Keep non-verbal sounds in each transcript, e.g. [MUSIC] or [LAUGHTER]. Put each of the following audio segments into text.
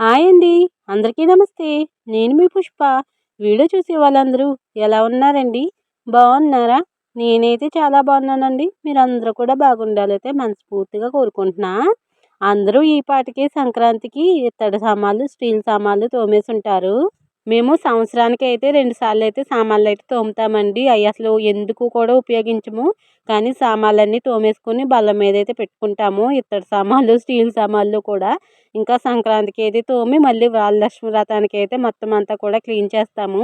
Hi అండి. అందరికీ నమస్తే. నేను మీ పుష్ప. వీడియో చూసే వాళ్ళందరూ ఎలా ఉన్నారండి? బాగున్నారా? నేనైతే చాలా బాగున్నానండి. మీరు అందరూ కూడా బాగుండాలైతే మనస్ఫూర్తిగా కోరుకుంటున్నా. అందరూ ఈ పాటికి సంక్రాంతికి ఇత్తడి సామాన్లు స్టీల్ సామాన్లు తోమేసి ఉంటారు మేము సంవత్సరానికి అయితే రెండు సార్లు అయితే సామాన్లు అయితే తోముతామండి. అవి అసలు ఎందుకు కూడా ఉపయోగించము. కానీ సామాన్లన్నీ తోమేసుకొని బల్ల మీద అయితే పెట్టుకుంటాము. ఇత్తడి సామాన్లు స్టీల్ సామాన్లు కూడా. ఇంకా సంక్రాంతికి అయితే తోమి మళ్ళీ వరలక్ష్మి వ్రతానికి అయితే మొత్తం అంతా కూడా క్లీన్ చేస్తాము.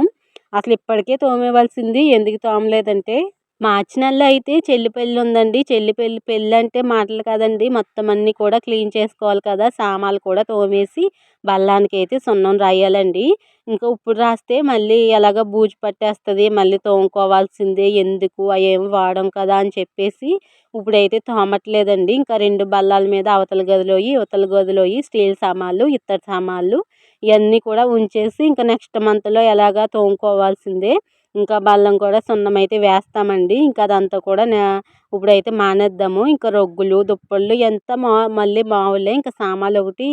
అసలు ఇప్పటికే తోమేవలసింది ఎందుకు తోమలేదంటే మార్చి నెలలో అయితే చెల్లి పెళ్ళి ఉందండి. చెల్లి పెళ్ళి పెళ్ళి అంటే మాటలు కదండి. మొత్తం అన్నీ కూడా క్లీన్ చేసుకోవాలి కదా. సామాన్లు కూడా తోమేసి బల్లానికి అయితే సున్నం రాయాలండి. ఇంకా ఇప్పుడు రాస్తే మళ్ళీ ఎలాగ బూజు పట్టేస్తుంది. మళ్ళీ తోముకోవాల్సిందే. ఎందుకు? అవేం వాడం కదా అని చెప్పేసి ఇప్పుడైతే తోమట్లేదండి. ఇంకా రెండు బల్లాల మీద అవతల గదిలోయి ఇవతల గదిలోయి స్టీల్ సామాన్లు ఇత్తడి సామాన్లు ఇవన్నీ కూడా ఉంచేసి ఇంకా నెక్స్ట్ మంత్లో ఎలాగా తోముకోవాల్సిందే. ఇంకా బల్లం కూడా సున్నం అయితే వేస్తామండి. ఇంకా అదంతా కూడా ఇప్పుడైతే మానేద్దాము. ఇంకా రొగ్గులు దుప్పళ్ళు ఎంత మా మళ్ళీ మామూలే ఇంకా సామాన్లు ఒకటి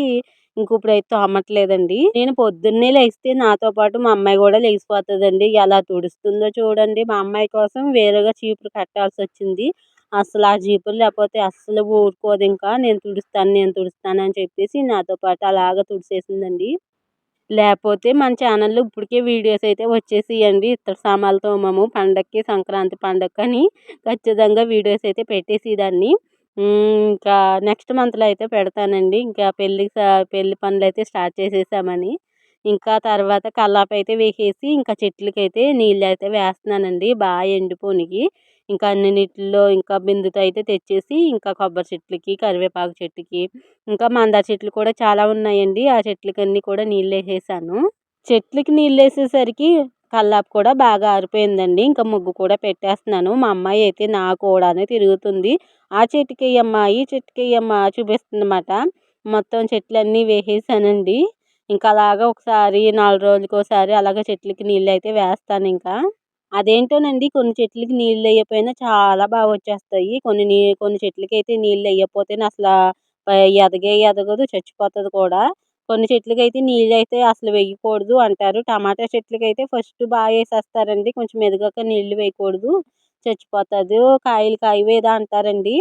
ఇంక ఇప్పుడైతే తోమట్లేదండి. నేను పొద్దున్నే లేస్తే నాతో పాటు మా అమ్మాయి కూడా లేచిపోతుందండి. ఎలా తుడుస్తుందో చూడండి. మా అమ్మాయి కోసం వేరేగా చీపురు కట్టాల్సి వచ్చింది. అసలు ఆ జీపులు లేకపోతే అస్సలు ఊరుకోదు ఇంకా. నేను తుడుస్తాను నేను తుడుస్తాను అని చెప్పేసి నాతో పాటు అలాగ తుడిసేసిందండి. లేకపోతే మన ఛానల్లో ఇప్పటికే వీడియోస్ అయితే వచ్చేసేయండి. ఇతర సామాన్లు తోమము పండక్కి సంక్రాంతి పండగని ఖచ్చితంగా వీడియోస్ అయితే పెట్టేసేదాన్ని. ఇంకా నెక్స్ట్ మంత్లో అయితే పెడతానండి. ఇంకా పెళ్ళి పెళ్ళి పనులు అయితే స్టార్ట్ చేసేసామని. ఇంకా తర్వాత కల్లాపు అయితే వేసేసి ఇంకా చెట్లకైతే నీళ్ళు అయితే వేస్తున్నానండి. బాగా ఎండిపోనికి ఇంకా అన్ని ఇంకా బిందుతో అయితే తెచ్చేసి ఇంకా కొబ్బరి చెట్లకి కరివేపాకు చెట్టుకి ఇంకా మందార చెట్లు కూడా చాలా ఉన్నాయండి. ఆ చెట్లకన్నీ కూడా నీళ్ళు వేసేసాను. చెట్లకి నీళ్ళు వేసేసరికి కల్లాపు కూడా బాగా ఆరిపోయిందండి. ఇంకా ముగ్గు కూడా పెట్టేస్తున్నాను. మా అమ్మాయి అయితే నా కూడానే తిరుగుతుంది. ఆ చెట్టుకి అమ్మ ఈ చెట్టుకి అమ్మ చూపిస్తుందన్నమాట. మొత్తం చెట్లన్నీ వేసేసానండి. ఇంకా అలాగా ఒకసారి నాలుగు రోజులకి ఒకసారి అలాగ చెట్లకి నీళ్ళు అయితే వేస్తాను ఇంకా. అదేంటోనండి కొన్ని చెట్లకి నీళ్ళు వేయకపోయినా చాలా బాగా వచ్చేస్తాయి. కొన్ని నీ కొన్ని చెట్లకి అయితే నీళ్ళు వేయకపోతే అసలు ఎదగే ఎదగదు చచ్చిపోతుంది కూడా. కొన్ని చెట్లకి అయితే నీళ్ళు అయితే అసలు వేయకూడదు అంటారు. టమాటా చెట్లకి అయితే ఫస్ట్ బాగా వేసేస్తారండి. కొంచెం ఎదగాక నీళ్ళు వేయకూడదు. చచ్చిపోతుంది కాయలు కాయవేదా అంటారండి.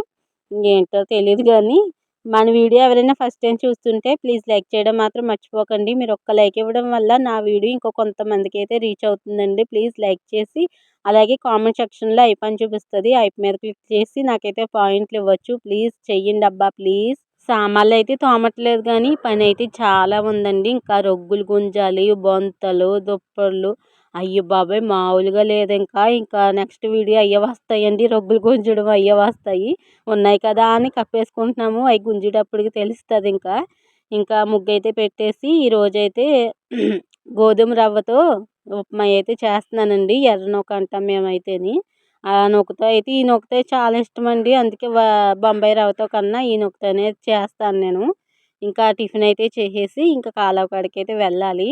ఏంటో తెలియదు కానీ మన వీడియో ఎవరైనా ఫస్ట్ టైం చూస్తుంటే ప్లీజ్ లైక్ చేయడం మాత్రం మర్చిపోకండి. మీరు ఒక్క లైక్ ఇవ్వడం వల్ల నా వీడియో ఇంకో కొంతమందికి అయితే రీచ్ అవుతుందండి. ప్లీజ్ లైక్ చేసి అలాగే కామెంట్ సెక్షన్లో ఐపాన్ చూపిస్తుంది. ఐప్ మీద క్లిక్ చేసి నాకైతే పాయింట్లు ఇవ్వచ్చు. ప్లీజ్ చెయ్యండి అబ్బా ప్లీజ్ సామాన్లు అయితే తోమట్లేదు కానీ పని అయితే చాలా ఉందండి. ఇంకా రొగ్గులు గుంజాలి బొంతలు దుప్పళ్ళు అయ్యో బాబాయ్! మామూలుగా లేదు ఇంకా ఇంకా నెక్స్ట్ వీడియో అయ్యే వస్తాయండి. రొగ్గులు గుంజడం అయ్యే వస్తాయి. ఉన్నాయి కదా అని కప్పేసుకుంటున్నాము. అవి గుంజేటప్పటికి తెలుస్తుంది ఇంకా. ఇంకా ముగ్గు అయితే పెట్టేసి ఈరోజైతే [CLEARS THROAT] గోధుమ రవ్వతో ఉప్మా అయితే చేస్తున్నానండి. ఎర్ర నూక అంటాం మేమైతేని. ఆ నూకతో అయితే ఈ నూకతో చాలా ఇష్టం అండి అందుకే బొంబాయి రవ్వతో కన్నా ఈ నూకతోనే చేస్తాను నేను. ఇంకా టిఫిన్ అయితే చేసేసి ఇంకా కాలువ కాడికి అయితే వెళ్ళాలి.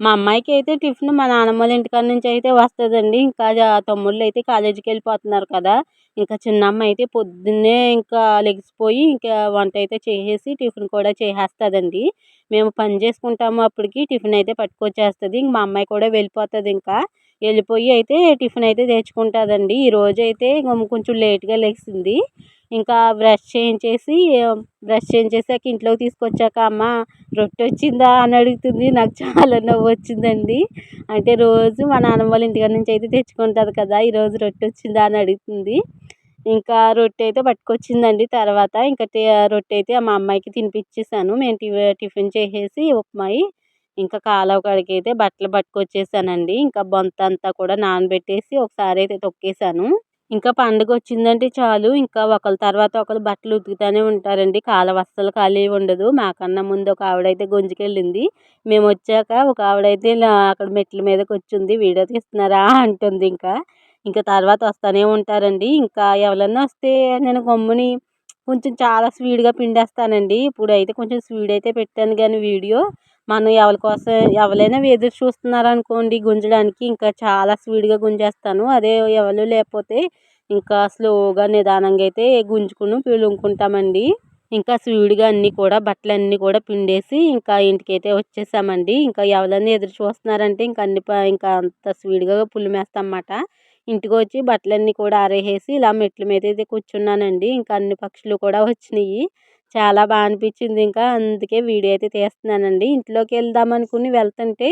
మా అమ్మాయికి అయితే టిఫిన్ మా నాన్నమ్మ వాళ్ళ ఇంటికాడ నుంచి అయితే వస్తుందండి. ఇంకా తమ్ముళ్ళు అయితే కాలేజీకి వెళ్ళిపోతున్నారు కదా. ఇంకా చిన్న అమ్మ అయితే పొద్దున్నే ఇంకా లెగిసిపోయి ఇంకా వంట అయితే చేసేసి టిఫిన్ కూడా చేసేస్తుందండి. మేము పని చేసుకుంటాము అప్పటికి టిఫిన్ అయితే పట్టుకొచ్చేస్తుంది. ఇంక మా అమ్మాయి కూడా వెళ్ళిపోతుంది ఇంకా. వెళ్ళిపోయి అయితే టిఫిన్ అయితే తెచ్చుకుంటుందండి. ఈరోజు అయితే కొంచెం లేట్గా లెగిసింది ఇంకా బ్రష్ చేయించేసి బ్రష్ చేయించేసాక ఇంట్లోకి తీసుకొచ్చాక అమ్మ రొట్టె వచ్చిందా? అని అడుగుతుంది. నాకు చాలా నవ్వు వచ్చిందండి. అంటే రోజు మా నాన్నమ్మ వాళ్ళ ఇంటికాడ నుంచి అయితే తెచ్చుకుంటుంది కదా ఈరోజు రొట్టె వచ్చిందా అని అడుగుతుంది. ఇంకా రొట్టె అయితే పట్టుకొచ్చిందండి. తర్వాత ఇంకా రొట్టె అయితే మా అమ్మాయికి తినిపించేసాను మేము టిఫిన్ చేసేసి ఉప్మాయి ఇంకా కాలువ కాడికి అయితే బట్టలు పట్టుకొచ్చేసానండి. ఇంకా బొంత అంతా కూడా నానబెట్టేసి ఒకసారి అయితే తొక్కేసాను. ఇంకా పండుగ వచ్చిందంటే చాలు. ఇంకా ఒకరి తర్వాత ఒకరు బట్టలు ఉతుకుతూనే ఉంటారండి. కాలువ అస్సలు ఖాళీ ఉండదు. మాకన్నా ముందు ఒక ఆవిడైతే గుంజుకెళ్ళింది. మేము వచ్చాక ఒక ఆవిడైతే అక్కడ మెట్ల మీదకి వచ్చింది వీడియో తీస్తున్నారా అంటుంది ఇంకా. ఇంకా తర్వాత వస్తూనే ఉంటారండి. ఇంకా ఎవరన్నా వస్తే నేను గమ్ముని కొంచెం చాలా స్పీడ్గా పిండేస్తానండి. ఇప్పుడు అయితే కొంచెం స్పీడ్ అయితే పెట్టాను కానీ వీడియో. మనం ఎవరి కోసం ఎవరైనా ఎదురు చూస్తున్నారు అనుకోండి గుంజడానికి ఇంకా చాలా స్పీడ్గా గుంజేస్తాను. అదే ఎవరు లేకపోతే ఇంకా స్లోగా నిదానంగా అయితే గుంజుకుని పిలుముకుంటామండి ఇంకా స్పీడ్గా అన్నీ కూడా బట్టలన్నీ కూడా పిండేసి ఇంకా ఇంటికైతే వచ్చేసామండి. ఇంకా ఎవరన్నా ఎదురు చూస్తున్నారంటే ఇంకా అన్ని ఇంకా అంత స్పీడ్గా పులిమేస్తాం అన్నమాట ఇంటికి వచ్చి బట్టలన్నీ కూడా ఆరేసేసి ఇలా మెట్ల మీద అయితే కూర్చున్నానండి. ఇంకా అన్ని పక్షులు కూడా వచ్చినాయి. చాలా బాగా అనిపించింది. ఇంకా అందుకే వీడియో అయితే తీస్తున్నానండి. ఇంట్లోకి వెళ్దాం అనుకుని వెళ్తుంటే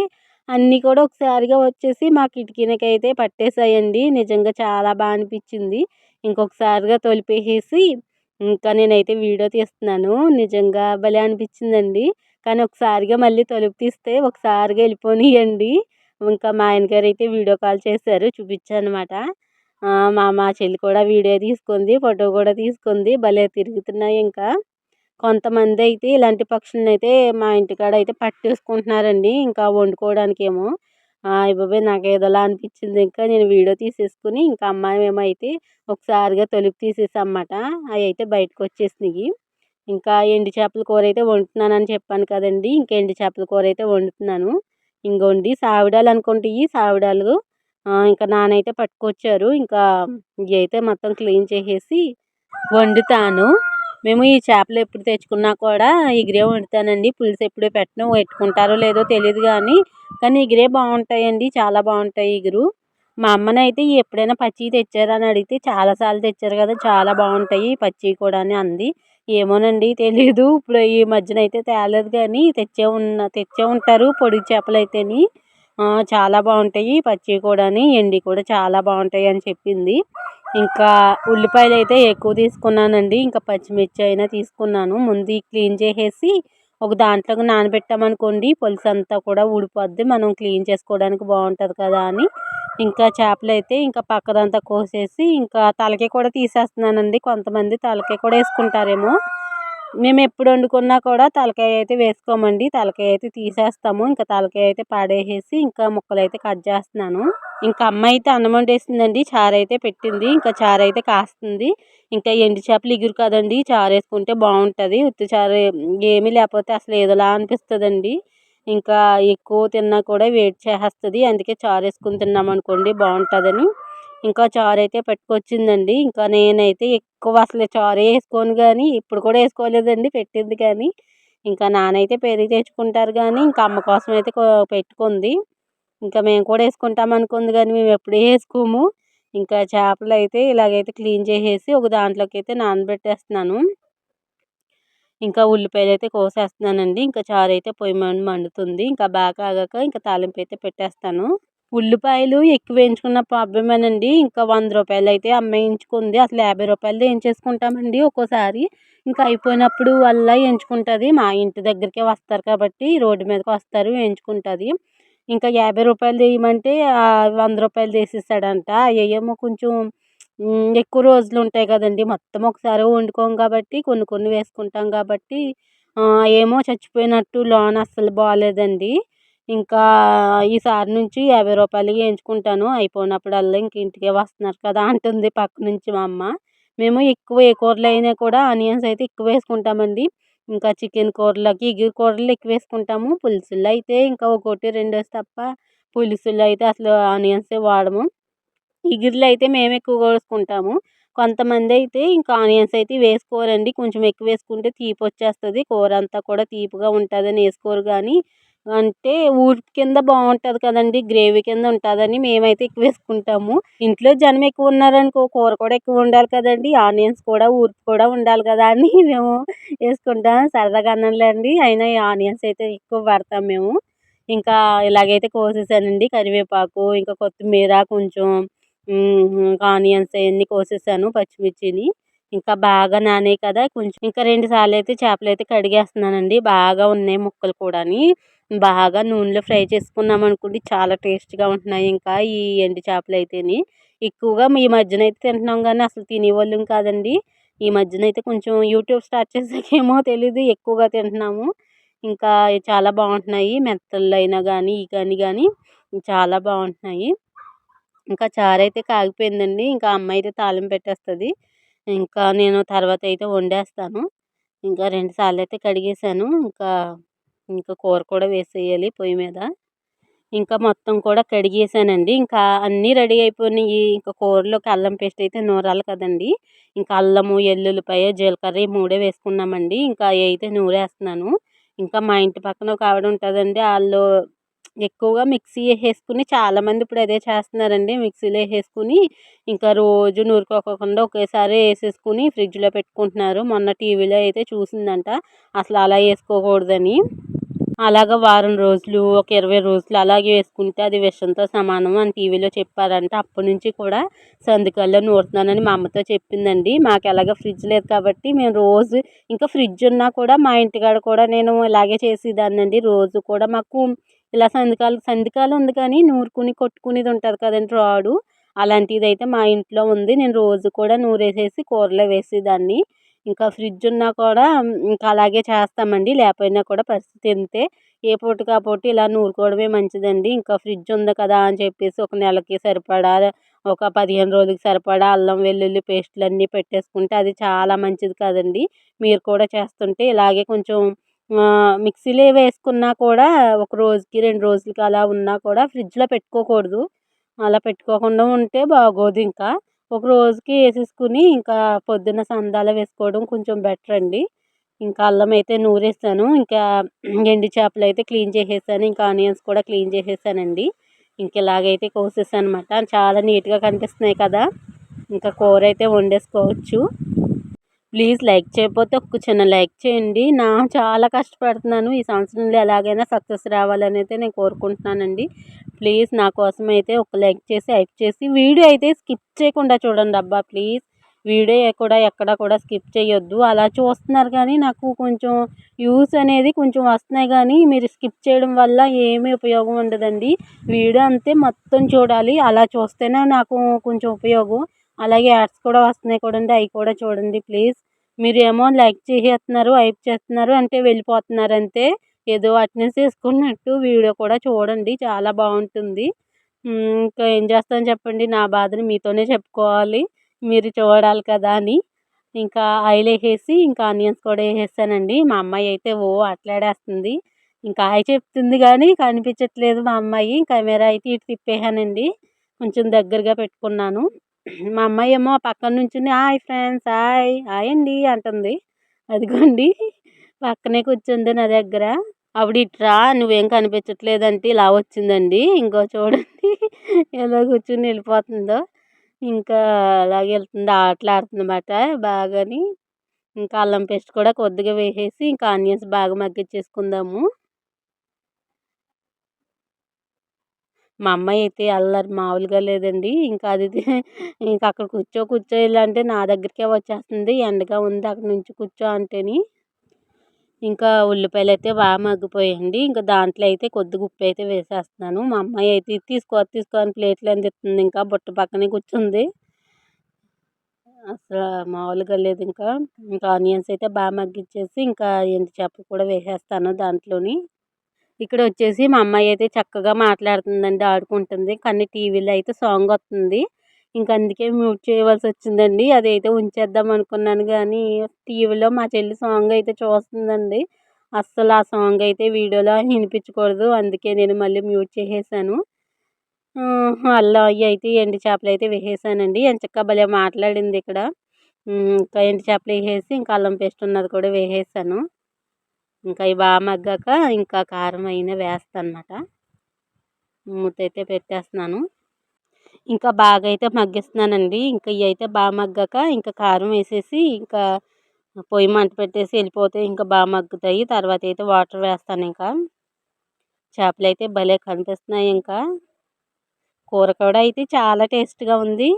అన్నీ కూడా ఒకసారిగా వచ్చేసి మా కిటికీనకి అయితే పట్టేసాయండి నిజంగా చాలా బాగా అనిపించింది. ఇంకొకసారిగా తొలిపేసేసి ఇంకా నేనైతే వీడియో తీస్తున్నాను. నిజంగా భలే అనిపించిందండి. కానీ ఒకసారిగా మళ్ళీ తలుపు తీస్తే ఒకసారిగా వెళ్ళిపోనియండి. ఇంకా మా ఆయనగారు అయితే వీడియో కాల్ చేశారు. చూపించానమాట మా మా చెల్లి కూడా వీడియో తీసుకుంది ఫోటో కూడా తీసుకుంది. భలే తిరుగుతున్నాయి ఇంకా. కొంతమంది అయితే ఇలాంటి పక్షులను అయితే మా ఇంటికాడ అయితే పట్టేసుకుంటున్నారండి. ఇంకా వండుకోవడానికి ఏమో అయ్యబాబోయ్ నాకు ఏదోలా అనిపించింది ఇంకా నేను వీడియో తీసేసుకుని ఇంకా అమ్మాయి అయితే ఒకసారిగా తొలిపి తీసేసామన్నమాట అవి అయితే బయటకు వచ్చేసినాయి ఇంకా ఎండు చేపల కూర అయితే వండుతున్నానని చెప్పాను కదండి. ఇంకా ఎండు చేపల కూర అయితే వండుతున్నాను ఇంకోండి సావిడాలు అనుకుంటాయి సావిడాలు ఇంకా నానైతే పట్టుకొచ్చారు. ఇంకా ఇవి అయితే మొత్తం క్లీన్ చేసేసి వండుతాను. మేము ఈ చేపలు ఎప్పుడు తెచ్చుకున్నా కూడా ఇగురే వండుతానండి. పులుసు ఎప్పుడు పెట్టను పెట్టుకుంటారో లేదో తెలియదు కానీ కానీ ఇగిరే బాగుంటాయండి. చాలా బాగుంటాయి ఇగురు. మా అమ్మనైతే ఎప్పుడైనా పచ్చి తెచ్చారని అడిగితే చాలాసార్లు తెచ్చారు కదా చాలా బాగుంటాయి పచ్చి కూడా అని అంది. ఏమోనండి తెలియదు ఇప్పుడు ఈ మధ్యన అయితే తేలేదు కానీ తెచ్చే ఉన్న తెచ్చే ఉంటారు పొడి చేపలు అయితేని చాలా బాగుంటాయి పచ్చి కూడాని. ఎండి కూడా చాలా బాగుంటాయి అని చెప్పింది. ఇంకా ఉల్లిపాయలు అయితే ఎక్కువ తీసుకున్నానండి. ఇంకా పచ్చిమిర్చి అయినా తీసుకున్నాను. ముందు క్లీన్ చేసేసి ఒక దాంట్లోకి నానబెట్టామనుకోండి పులుసు అంతా కూడా ఊడిపోద్ది. మనం క్లీన్ చేసుకోవడానికి బాగుంటుంది కదా అని. ఇంకా చేపలు అయితే ఇంకా పక్కదంతా కోసేసి ఇంకా తలకే కూడా తీసేస్తున్నానండి. కొంతమంది తలకే కూడా వేసుకుంటారేమో. మేము ఎప్పుడు వండుకున్నా కూడా తలకాయ అయితే వేసుకోమండి. తలకాయ అయితే తీసేస్తాము. ఇంకా తలకాయ అయితే పాడేసేసి ఇంకా ముక్కలు అయితే కట్ చేస్తున్నాను. ఇంకా అమ్మ అయితే అన్నం వండేసిందండి. చారు అయితే పెట్టింది. ఇంకా చారు అయితే కాస్తుంది. ఇంకా ఎండు చేపలు ఇగురు కదండి. చారు వేసుకుంటే బాగుంటుంది. ఉత్తి చారు ఏమీ లేకపోతే అసలు ఏదోలా అనిపిస్తుందండి. ఇంకా ఎక్కువ తిన్నా కూడా వేడి చేసేస్తుంది. అందుకే చారు వేసుకుని తిన్నాం అనుకోండి బాగుంటుందని. ఇంకా చారు అయితే పట్టుకొచ్చిందండి. ఇంకా నేనైతే ఎక్కువ అసలు చారు వేసుకోను కానీ ఇప్పుడు కూడా వేసుకోలేదండి పెట్టింది కానీ ఇంకా నానైతే పెరుగు తెచ్చుకుంటారు కానీ ఇంకా అమ్మ కోసం అయితే పెట్టుకుంది. ఇంకా మేము కూడా వేసుకుంటాం అనుకుంది కానీ మేము ఎప్పుడూ వేసుకోము. ఇంకా చేపలు అయితే ఇలాగైతే క్లీన్ చేసేసి ఒక దాంట్లోకి అయితే నానబెట్టేస్తున్నాను. ఇంకా ఉల్లిపాయలు అయితే కోసేస్తున్నానండి. ఇంకా చారు అయితే పొయ్యి మండుతుంది. ఇంకా బాగా ఆగాక ఇంకా తాలింపు అయితే పెట్టేస్తాను. ఉల్లిపాయలు ఎక్కువ వేయించుకున్న ప్రాబ్లమేనండి. ఇంకా వంద రూపాయలు అయితే అమ్మేయించుకుంది. అసలు యాభై రూపాయలది ఏం చేసుకుంటామండి ఒక్కోసారి. ఇంకా అయిపోయినప్పుడు వల్ల వేయించుకుంటుంది మా ఇంటి దగ్గరికే వస్తారు కాబట్టి రోడ్డు మీదకి వస్తారు వేయించుకుంటుంది. ఇంకా యాభై రూపాయలు వేయమంటే వంద రూపాయలు వేసేసాడంట అయ్యేమో కొంచెం ఎక్కువ రోజులు ఉంటాయి కదండి. మొత్తం ఒకసారి వండుకోం కాబట్టి కొన్ని కొన్ని వేసుకుంటాం కాబట్టి ఏమో చచ్చిపోయినట్టు లోన అస్సలు బాగాలేదండి. ఇంకా ఈసారి నుంచి యాభై రూపాయలు వేయించుకుంటాను. అయిపోయినప్పుడల్లా ఇంక ఇంటికే వస్తున్నారు కదా అంటుంది పక్క నుంచి మా అమ్మ. మేము ఎక్కువ ఏ కూరలు అయినా కూడా ఆనియన్స్ అయితే ఎక్కువ వేసుకుంటామండి. ఇంకా చికెన్ కూరలకి ఇగురు కూరలు ఎక్కువ వేసుకుంటాము. పులుసులు అయితే ఇంకా ఒకటి రెండు వేసి తప్ప పులుసులు అయితే అసలు ఆనియన్సే వాడము. ఇగిర్లు అయితే మేము ఎక్కువ వేసుకుంటాము. కొంతమంది అయితే ఇంకా ఆనియన్స్ అయితే వేసుకోరండి. కొంచెం ఎక్కువ వేసుకుంటే తీపి వచ్చేస్తుంది కూర అంతా కూడా తీపిగా ఉంటుందని వేసుకోరు కానీ అంటే ఊరి కింద బాగుంటుంది కదండి. గ్రేవీ కింద ఉంటుందని మేమైతే ఎక్కువ వేసుకుంటాము. ఇంట్లో జనం ఎక్కువ ఉన్నారనుకో కూర కూడా ఎక్కువ ఉండాలి కదండి. ఆనియన్స్ కూడా ఊరి కూడా ఉండాలి కదా అని [LAUGHS] మేము వేసుకుంటాం. సరదాగా అన్నంలేండి. అయినా ఆనియన్స్ అయితే ఎక్కువ పడతాం మేము. ఇంకా ఇలాగైతే కోసేసానండి. కరివేపాకు ఇంకా కొత్తిమీర కొంచెం ఆనియన్స్ అవన్నీ కోసేసాను పచ్చిమిర్చిని. ఇంకా బాగా నానాయి కదా కొంచెం ఇంకా రెండు సార్లు అయితే చేపలు అయితే కడిగేస్తున్నానండి. బాగా ఉన్నాయి ముక్కలు కూడాని. బాగా నూనెలో ఫ్రై చేసుకున్నాం అనుకోండి చాలా టేస్ట్గా ఉంటున్నాయి ఇంకా ఈ ఎండు చేపలు అయితేని ఎక్కువగా ఈ మధ్యన అయితే తింటున్నాం కానీ అసలు తినేవాళ్ళం కాదండి. ఈ మధ్యన అయితే కొంచెం యూట్యూబ్ స్టార్ట్ చేసాకేమో తెలీదు ఎక్కువగా తింటున్నాము. ఇంకా చాలా బాగుంటున్నాయి మెత్తలు అయినా కానీ ఈ కానీ కానీ చాలా బాగుంటున్నాయి. ఇంకా చారు అయితే కాగిపోయిందండి ఇంకా అమ్మ అయితే తాళం పెట్టేస్తుంది. ఇంకా నేను తర్వాత అయితే వండేస్తాను. ఇంకా రెండు సార్లు అయితే కడిగేసాను ఇంకా ఇంకా కూర కూడా వేసేయాలి పొయ్యి మీద. ఇంకా మొత్తం కూడా కడిగేసానండి ఇంకా అన్నీ రెడీ అయిపోయినాయి. ఇంకా కూరలోకి అల్లం పేస్ట్ అయితే నూరాలి కదండి. ఇంకా అల్లము ఎల్లుల్లిపాయ జీలకర్ర మూడే వేసుకున్నామండి. ఇంకా అయితే నూరేస్తున్నాను. ఇంకా మా ఇంటి పక్కన ఒక ఆవిడ ఉంటుందండి. వాళ్ళు ఎక్కువగా మిక్సీ వేసేసుకుని చాలామంది ఇప్పుడు అదే చేస్తున్నారండి. మిక్సీలో వేసేసుకుని ఇంకా రోజు నూరుకోకుండా ఒకేసారి వేసేసుకుని ఫ్రిడ్జ్లో పెట్టుకుంటున్నారు. మొన్న టీవీలో అయితే చూసిందంట. అసలు అలా వేసుకోకూడదని. అలాగ వారం రోజులు ఒక ఇరవై రోజులు అలాగే వేసుకుంటే అది విషంతో సమానం అని టీవీలో చెప్పారంట. అప్పటి నుంచి కూడా సందుకల్లో నూరుతున్నానని మా అమ్మతో చెప్పిందండి. మాకు ఎలాగ ఫ్రిడ్జ్ లేదు కాబట్టి మేము రోజు ఇంకా ఫ్రిడ్జ్ ఉన్నా కూడా మా ఇంటికాడ కూడా నేను ఇలాగే చేసేదాన్నండి. రోజు కూడా మాకు ఇలా సందికాలు సందికాలు ఉంది కానీ నూరుకుని కొట్టుకునేది ఉంటుంది కదండి రాడు. అలాంటిది అయితే మా ఇంట్లో ఉంది. నేను రోజు కూడా నూరేసేసి కూరలో వేసేదాన్ని ఇంకా ఫ్రిడ్జ్ ఉన్నా కూడా ఇంకా అలాగే చేస్తామండి. లేకపోయినా కూడా పరిస్థితి ఎంతే ఏ పూట కాబట్టి ఇలా నూరుకోవడమే మంచిదండి. ఇంకా ఫ్రిడ్జ్ ఉంది కదా అని చెప్పేసి ఒక నెలకి సరిపడా ఒక పదిహేను రోజులకి సరిపడా అల్లం వెల్లుల్లి పేస్టులు అన్నీ పెట్టేసుకుంటే అది చాలా మంచిది కదండి. మీరు కూడా చేస్తుంటే ఇలాగే కొంచెం మిక్సీలో వేసుకున్నా కూడా ఒక రోజుకి రెండు రోజులకి అలా ఉన్నా కూడా ఫ్రిడ్జ్లో పెట్టుకోకూడదు. అలా పెట్టుకోకుండా ఉంటే బాగోదు ఇంకా. ఒక రోజుకి వేసేసుకుని ఇంకా పొద్దున్న సందాల వేసుకోవడం కొంచెం బెటర్ అండి. ఇంకా అల్లం అయితే నూరేసాను ఇంకా ఎండి చేపలు అయితే క్లీన్ చేసేసాను ఇంకా ఆనియన్స్ కూడా క్లీన్ చేసేసానండి. ఇంక ఇలాగైతే కోసేసాను అనమాట చాలా నీట్గా కనిపిస్తున్నాయి కదా. ఇంకా కూర అయితే వండేసుకోవచ్చు. ప్లీజ్ లైక్ చేయకపోతే ఒక చిన్న లైక్ చేయండి. నా చాలా కష్టపడుతున్నాను. ఈ సంవత్సరంలో ఎలాగైనా సక్సెస్ రావాలని అయితే నేను కోరుకుంటున్నానండి. ప్లీజ్ నా కోసం అయితే ఒక లైక్ చేసి హైప్ చేసి వీడియో అయితే స్కిప్ చేయకుండా చూడండి అబ్బా ప్లీజ్. వీడియో కూడా ఎక్కడ కూడా స్కిప్ చేయొద్దు. అలా చూస్తున్నారు కానీ నాకు కొంచెం యూస్ అనేది కొంచెం వస్తున్నాయి కానీ మీరు స్కిప్ చేయడం వల్ల ఏమీ ఉపయోగం ఉండదండి. వీడియో అంతే మొత్తం చూడాలి. అలా చూస్తేనే నాకు కొంచెం ఉపయోగం. అలాగే యాడ్స్ కూడా వస్తున్నాయి కూడండి అవి కూడా చూడండి ప్లీజ్. మీరు ఏమో లైక్ చేసేస్తున్నారు వైప్ చేస్తున్నారు అంటే వెళ్ళిపోతున్నారు అంతే. ఏదో అటెండెన్స్ వేసుకున్నట్టు వీడియో కూడా చూడండి చాలా బాగుంటుంది. ఇంకా ఏం చేస్తాను చెప్పండి నా బాధని మీతోనే చెప్పుకోవాలి. మీరు చూడాలి కదా అని. ఇంకా ఆయిల్ వేసేసి ఇంకా ఆనియన్స్ కూడా వేసేసానండి. మా అమ్మాయి అయితే ఓ అట్లాడేస్తుంది ఇంకా ఆయి చెప్తుంది కానీ కనిపించట్లేదు మా అమ్మాయి. కెమెరా అయితే ఇటు తిప్పేసానండి. కొంచెం దగ్గరగా పెట్టుకున్నాను. మా అమ్మాయి ఏమో పక్కన నుంచి హాయ్ ఫ్రెండ్స్ హాయ్ హాయ్ అండి అంటుంది. అదిగోండి పక్కనే కూర్చుంది నా దగ్గర. అప్పుడు ఇట్రా నువ్వేం కనిపించట్లేదంటే ఇలా వచ్చిందండి. ఇంకో చూడండి ఎలా కూర్చుని వెళ్ళిపోతుందో. ఇంకా అలాగే వెళ్తుంది ఆటలాడుతుందన్నమాట బాగాని. ఇంకా అల్లం పేస్ట్ కూడా కొద్దిగా వేసేసి ఇంకా ఆనియన్స్ బాగా మగ్గించేసుకుందాము. మా అమ్మాయి అయితే అల్లరి మామూలుగా లేదండి. ఇంకా అది [LAUGHS] ఇంకా అక్కడ కూర్చో కూర్చో అంటే నా దగ్గరికే వచ్చేస్తుంది. ఎండగా ఉంది అక్కడ నుంచి కూర్చో అంటేని. ఇంకా ఉల్లిపాయలు అయితే బాగా మగ్గిపోయాయండి. ఇంకా దాంట్లో అయితే కొద్దిగా ఉప్పు అయితే వేసేస్తున్నాను. మా అమ్మాయి అయితే తీసుకో తీసుకో అని ప్లేట్లు అందిస్తుంది ఇంకా బుట్ట పక్కనే కూర్చుంది. అసలు మామూలుగా లేదు ఇంకా. ఇంకా ఆనియన్స్ అయితే బాగా మగ్గిచ్చేసి ఇంకా ఎండు చేపలు కూడా వేసేస్తాను దాంట్లోని. ఇక్కడ వచ్చేసి మా అమ్మాయి అయితే చక్కగా మాట్లాడుతుందండి ఆడుకుంటుంది. కానీ టీవీలో అయితే సాంగ్ వస్తుంది. ఇంకా అందుకే మ్యూట్ చేయవలసి వచ్చిందండి అదైతే ఉంచేద్దాం అనుకున్నాను కానీ టీవీలో మా చెల్లి సాంగ్ అయితే చూస్తుందండి. అస్సలు ఆ సాంగ్ అయితే వీడియోలో వినిపించకూడదు. అందుకే నేను మళ్ళీ మ్యూట్ చేసేసాను. అల్లం అవి అయితే ఎండు చేపలు అయితే వేసేసానండి. ఎంచక్క భలే మాట్లాడింది ఇక్కడ ఇంకా ఎండు చేపలు వేసేసి ఇంకా అల్లం పేస్ట్ ఉన్నది కూడా వేసేసాను. ఇంకా ఇవి బాగా మగ్గాక ఇంకా కారం అయినా వేస్తాను అనమాట మూత అయితే పెట్టేస్తున్నాను. ఇంకా బాగా అయితే మగ్గిస్తున్నానండి. ఇంకా ఇవి అయితే బాగా మగ్గాక ఇంకా కారం వేసేసి ఇంకా పొయ్యి మంట పెట్టేసి వెళ్ళిపోతే ఇంకా బాగా మగ్గుతాయి. తర్వాత అయితే వాటర్ వేస్తాను ఇంకా. చేపలు అయితే భలే కనిపిస్తున్నాయి ఇంకా. కూర కూడా అయితే చాలా టేస్ట్గా ఉంది.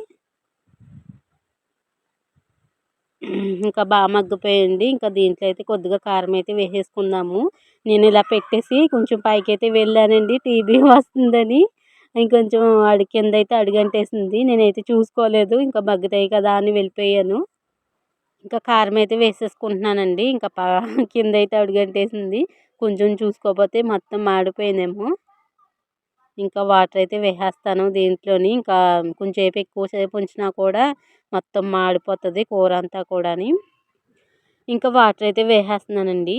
ఇంకా బాగా మగ్గిపోయింది. ఇంకా దీంట్లో అయితే కొద్దిగా కారం అయితే వేసేసుకుందాము. నేను ఇలా పెట్టేసి కొంచెం పైకి అయితే వెళ్ళానండి. టీవీ [LAUGHS] వస్తుందని. ఇంకొంచెం అడి కింద అయితే అడుగంటేసింది. నేనైతే చూసుకోలేదు. ఇంకా మగ్గుతాయి కదా అని వెళ్ళిపోయాను. ఇంకా కారం అయితే వేసేసుకుంటున్నానండి. ఇంకా [LAUGHS] కింద అయితే అడుగంటేసింది. కొంచెం చూసుకోకపోతే మొత్తం మాడిపోయిందేమో. ఇంకా వాటర్ అయితే వేసేస్తాను దీంట్లోని. ఇంకా కొంచెంసేపు ఎక్కువసేపు ఉంచినా కూడా మొత్తం మాడిపోతుంది కూర అంతా కూడాని. ఇంకా వాటర్ అయితే వేసేస్తున్నానండి.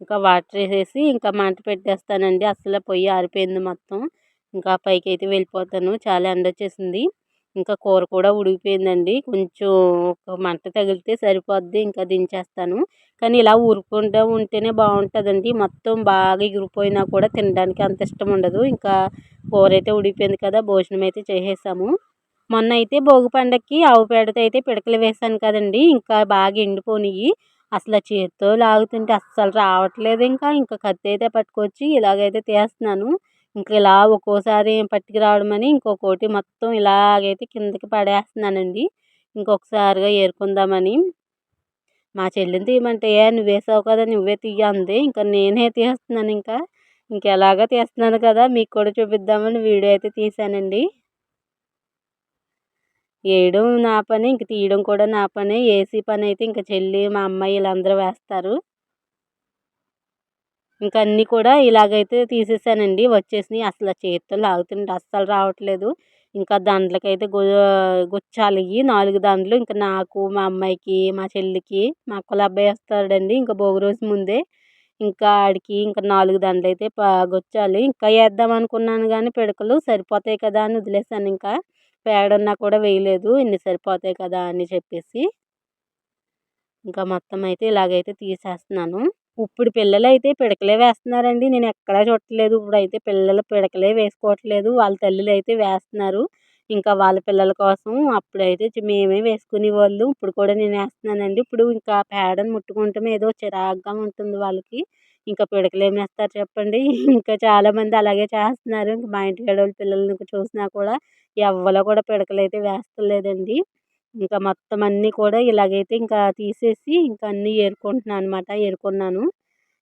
ఇంకా వాటర్ వేసేసి ఇంకా మంట పెట్టేస్తానండి. అసలు పొయ్యి ఆరిపోయింది మొత్తం. ఇంకా పైకి అయితే వెళ్ళిపోతాను. చాలా ఎండ వచ్చేసింది. ఇంకా కూర కూడా ఉడికిపోయిందండి. కొంచెం ఒక మంట తగిలితే సరిపోద్ది ఇంకా దించేస్తాను. కానీ ఇలా ఊరుకుంటూ ఉంటేనే బాగుంటుందండి. మొత్తం బాగా ఎగిరిపోయినా కూడా తినడానికి అంత ఇష్టం ఉండదు. ఇంకా కూర అయితే ఉడికిపోయింది కదా భోజనం అయితే చేసేసాము. మొన్న అయితే భోగి పండక్కి ఆవు పేడతో అయితే పిడకలు వేసాను కదండి. ఇంకా బాగా ఎండిపోనియి. అసలు చేత్తో లాగుతుంటే అస్సలు రావట్లేదు ఇంకా. ఇంకా కత్తి అయితే పట్టుకొచ్చి ఇలాగైతే తీస్తున్నాను. ఇంకా ఇలా ఒక్కోసారి పట్టుకు రావడం అని ఇంకొకటి మొత్తం ఇలాగైతే కిందకి పడేస్తున్నానండి. ఇంకొకసారిగా ఏరుకుందామని. మా చెల్లిని తీయమంటే ఏ నువ్వు వేసావు కదా నువ్వే తీయ అంది. ఇంకా నేనే తీస్తున్నాను ఇంకా. ఇంకెలాగా తీస్తున్నాను కదా మీకు కూడా చూపిద్దామని వీడియో అయితే తీసానండి వేయడం నా పని ఇంక తీయడం కూడా నా పని. ఏసీ పని అయితే ఇంకా చెల్లి మా అమ్మాయి వీళ్ళందరూ వేస్తారు. ఇంకా అన్నీ కూడా ఇలాగైతే తీసేసానండి. వచ్చేసినాయి. అసలు చేతితో లాగుతుంటే అస్సలు రావట్లేదు. ఇంకా దండలకైతే గు గుచ్చాలి. నాలుగు దండలు ఇంకా నాకు మా అమ్మాయికి మా చెల్లికి మా అక్కల అబ్బాయి వస్తాడండి. ఇంకా భోగి రోజు ముందే ఇంకా ఆడికి ఇంకా నాలుగు దండలు అయితే గుచ్చాలి. ఇంకా వేద్దాం అనుకున్నాను కానీ పిడకలు సరిపోతాయి కదా అని వదిలేసాను. ఇంకా పేడన్నా కూడా వేయలేదు. ఇన్ని సరిపోతాయి కదా అని చెప్పేసి ఇంకా మొత్తం అయితే ఇలాగైతే తీసేస్తున్నాను. ఇప్పుడు పిల్లలు అయితే పిడకలే వేస్తున్నారండి. నేను ఎక్కడా చూడట్లేదు. ఇప్పుడు అయితే పిల్లలు పిడకలే వేసుకోవట్లేదు. వాళ్ళ తల్లులు అయితే వేస్తున్నారు. ఇంకా వాళ్ళ పిల్లల కోసం అప్పుడైతే మేమే వేసుకునేవాళ్ళు ఇప్పుడు కూడా నేను వేస్తున్నానండి. ఇప్పుడు ఇంకా పేడను ముట్టుకుంటాం ఏదో చిరాగ్గా ఉంటుంది వాళ్ళకి. ఇంకా పిడకలు ఏమేస్తారు చెప్పండి. ఇంకా చాలామంది అలాగే చేస్తున్నారు. ఇంకా మా ఇంటి వాళ్ళ పిల్లల్ని చూసినా కూడా ఎవ్వరు కూడా పిడకలు అయితే వేస్తలేదండి. ఇంకా మొత్తం అన్నీ కూడా ఇలాగైతే ఇంకా తీసేసి ఇంకా అన్నీ ఏరుకుంటున్నాను అనమాట ఏరుకున్నాను.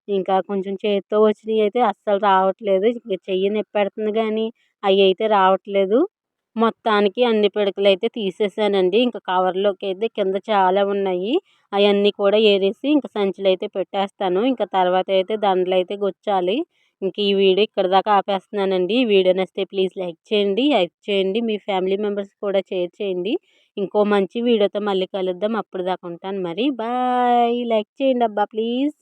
ఇంకా కొంచెం చేతితో వచ్చినవి అయితే అస్సలు రావట్లేదు. ఇంకా చెయ్యి నొప్పెడుతుంది కానీ అవి అయితే రావట్లేదు. మొత్తానికి అన్ని పిడకలు అయితే తీసేసానండి. ఇంకా కవర్లోకి అయితే కింద చాలా ఉన్నాయి. అవన్నీ కూడా ఏరేసి ఇంకా సంచులు అయితే పెట్టేస్తాను. ఇంకా తర్వాత అయితే దండలు అయితే గుచ్చాలి. ఇంక ఈ వీడియో ఇక్కడ దాకా ఆపేస్తున్నానండి. ఈ వీడియో నచ్చితే ప్లీజ్ లైక్ చేయండి. లైక్ చేయండి. మీ ఫ్యామిలీ మెంబర్స్ కూడా షేర్ చేయండి. ఇంకో మంచి వీడియోతో మళ్ళీ కలుద్దాం. అప్పుడు దాకా ఉంటాను మరి. బాయ్. లైక్ చేయండి అబ్బా ప్లీజ్.